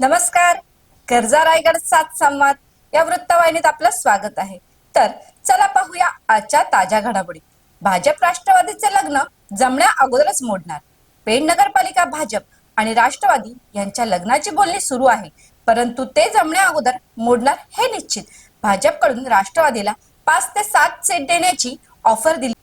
नमस्कार. गरजा रायगड सात संवाद या वृत्तवाहिनीत आपलं स्वागत आहे. तर चला पाहूया आजच्या ताज्या घडामोडी. भाजप राष्ट्रवादीचे लग्न जमण्या अगोदरच मोडणार. पेण नगरपालिका भाजप आणि राष्ट्रवादी यांच्या लग्नाची बोलणी सुरू आहे. परंतु ते जमण्या अगोदर मोडणार हे निश्चित. भाजपकडून राष्ट्रवादीला पाच ते सात सीट देण्याची ऑफर दिली.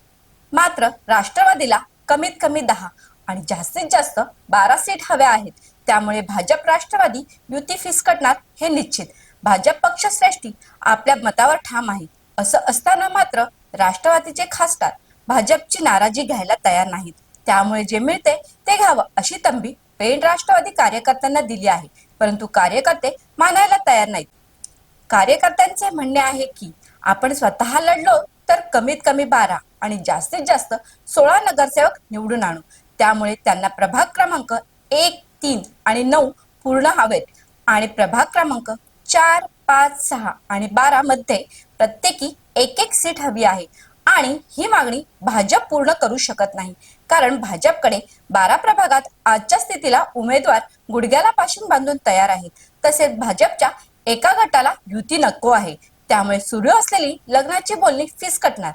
मात्र राष्ट्रवादीला कमीत कमी दहा आणि जास्तीत जास्त बारा सीट हव्या आहेत. त्यामुळे भाजप राष्ट्रवादी युती फिसकटणार हे निश्चित. भाजप पक्षश्रेष्ठी आपल्या मतावर ठाम आहे. असं असताना मात्र राष्ट्रवादीचे खासदार भाजपची नाराजी घ्यायला तयार नाहीत. त्यामुळे जे मिळते ते घ्यावं अशी तंबी पेण राष्ट्रवादी कार्यकर्त्यांना दिली आहे. परंतु कार्यकर्ते मानायला तयार नाहीत. कार्यकर्त्यांचे म्हणणे आहे की आपण स्वतः लढलो तर कमीत कमी बारा आणि जास्तीत जास्त सोळा नगरसेवक निवडून आणू. त्यामुळे त्यांना प्रभाग क्रमांक एक तीन आणि नऊ पूर्ण हवेत. आणि प्रभाग क्रमांक चार पाच सहा आणि बारा मध्ये प्रत्येकी एक एक सीट हवी आहे. आणि ही मागणी भाजप पूर्ण करू शकत नाही. कारण भाजपकडे बारा प्रभागात आजच्या स्थितीला उमेदवार गुडघ्याला पासून बांधून तयार आहेत. तसेच भाजपच्या एका गटाला युती नको आहे. त्यामुळे सुरू असलेली लग्नाची बोलणी फिसकटणार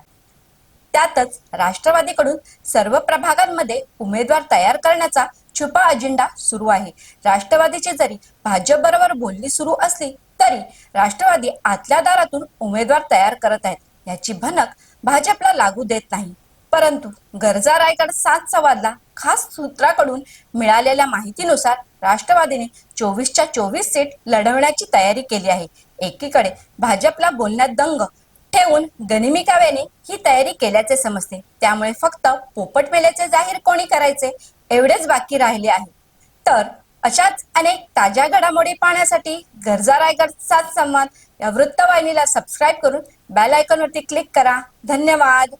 त्यातच राष्ट्रवादीकडून सर्व प्रभागांमध्ये उमेदवार तयार करण्याचा छुपा अजेंडा सुरू आहे. राष्ट्रवादीची जरी भाजप बरोबर बोलणी सुरू असली तरी राष्ट्रवादी आतल्या दारातून उमेदवार तयार करत आहेत. याची भनक भाजपला लागू देत नाही. परंतु गरजा रायगड सात संवादला खास सूत्राकडून मिळालेल्या माहितीनुसार राष्ट्रवादीने चोवीसच्या चोवीस सीट लढवण्याची तयारी केली आहे. एकीकडे भाजपला बोलण्यात दंग ठेवून गनिमी काव्याने ही तयारी केल्याचे समजते. त्यामुळे फक्त पोपट मेल्याचे जाहीर कोणी करायचे एवढेच बाकी राहिले आहे. तर अशाच अनेक ताज्या घडामोडी पाहण्यासाठी गरजा रायगड सात संवाद या वृत्तवाहिनीला सबस्क्राईब करून बेल आयकॉनवरती क्लिक करा. धन्यवाद.